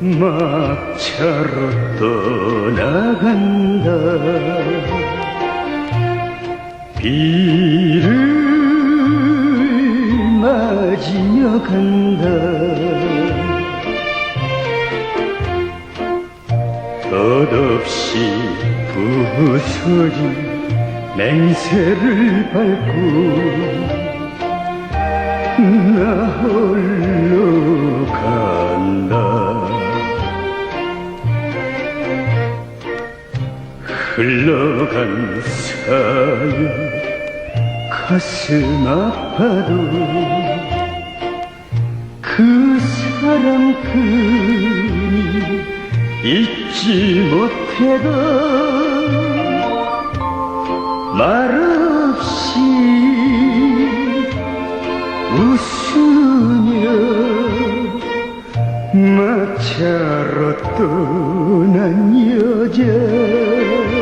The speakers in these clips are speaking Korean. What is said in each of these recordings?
막차로 떠나간다. 비를 맞으며 간다. 덧없이 부서진 맹세를 밟고 나 홀로 흘러간 사연. 가슴 아파도 그 사람 그니 잊지 못해도 말없이 웃으며 마차로 떠난 여자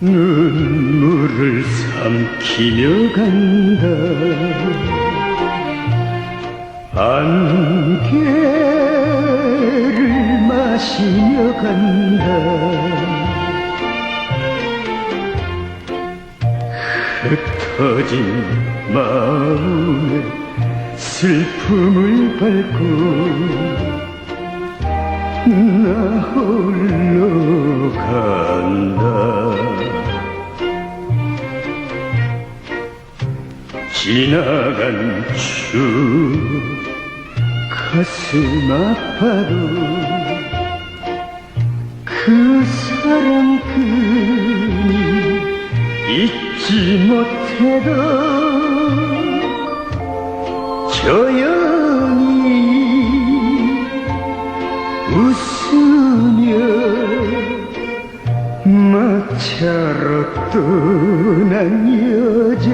눈물을 삼키며 간다. 안개를 마시며 간다. 흩어진 마음에 슬픔을 밟고 나 지나간 추억 가슴 아파도 그 사랑 그니 잊지 못해도 조용히 웃으며 마차로 떠난 여자